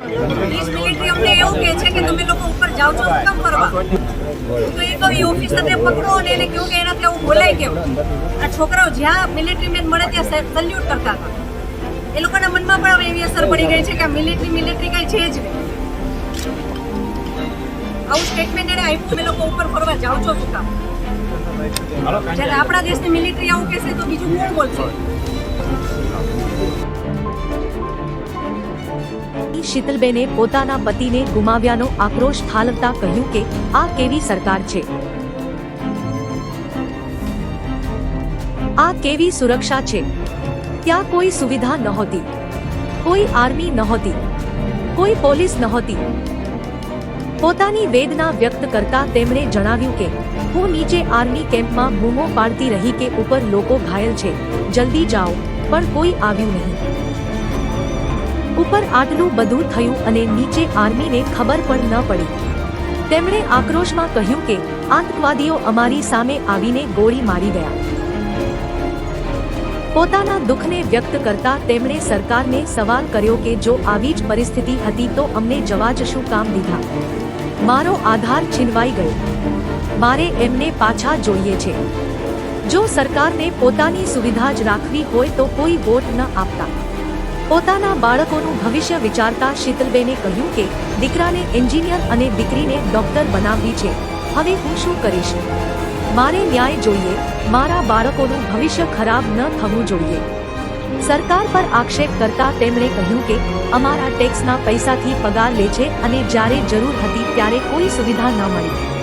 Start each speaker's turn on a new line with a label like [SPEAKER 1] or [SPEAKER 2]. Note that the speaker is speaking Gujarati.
[SPEAKER 1] મિલિટરી અમને એવું કે તમે લોકો ઉપર જાઓ છો કરવા પકડો અને એને બોલાય કેવું આ છોકરાઓ જ્યાં મિલિટરી મેન મળે ત્યાં સલ્યુટ કરતા એ લોકોના મનમાં પણ હવે એવી અસર પડી ગઈ છે કે આ મિલિટરી મિલિટરી કઈ છે જ આવું સ્ટેટમેન્ટ એને આપ્યું, તમે લોકો ઉપર ફરવા છો શું જ્યારે આપણા દેશની મિલિટરી આવું કહેશે તો બીજું કોણ બોલશે?
[SPEAKER 2] શીતલબેને પોતાના પતિને ગુમાવ્યાનો આક્રોશ ઠાલવતા કહ્યું કે, આ કેવી સરકાર છે? આ કેવી સુરક્ષા છે? ત્યાં કોઈ સુવિધા નહોતી. કોઈ આર્મી નહોતી. કોઈ પોલીસ નહોતી. પોતાની વેદના વ્યક્ત કરતા તેમણે જણાવ્યું કે, હું નીચે આર્મી કેમ્પમાં બૂમો પાડતી રહી કે ઉપર લોકો ઘાયલ છે. જલ્દી જાઓ, પણ કોઈ આવ્યું નહીં. ઉપર આટલું બધું થયું અને નીચે આર્મીને ખબર પણ ન પડી. તેમણે આક્રોશમાં કહ્યું કે, આતંકવાદીઓ અમારી સામે આવીને ગોળી મારી ગયા. પોતાના દુઃખને વ્યક્ત કરતા તેમણે સરકારને સવાલ કર્યો કે, જો આવી જ પરિસ્થિતિ હતી તો અમને જવા જ શું કામ દીધા? મારો આધાર છીનવાઈ ગયો. મારે એમને પાછા જોઈએ છે. જો સરકારને પોતાની સુવિધા જ રાખવી હોય તો કોઈ વોટ ન આપતા. પોતાના બાળકોનું ભવિષ્ય વિચારતા શીતલબેને કહ્યું કે દીકરાને એન્જિનિયર અને દીકરીને ડોક્ટર બનાવવી છે. હવે હું શું કરીશ? મારે ન્યાય જોઈએ. મારા બાળકોનું ભવિષ્ય ખરાબ ન થવું જોઈએ. સરકાર પર આક્ષેપ કરતા તેમણે કહ્યું કે અમારા ટેક્સના પૈસાથી પગાર લે છે અને જ્યારે જરૂર હતી ત્યારે કોઈ સુવિધા ન મળી.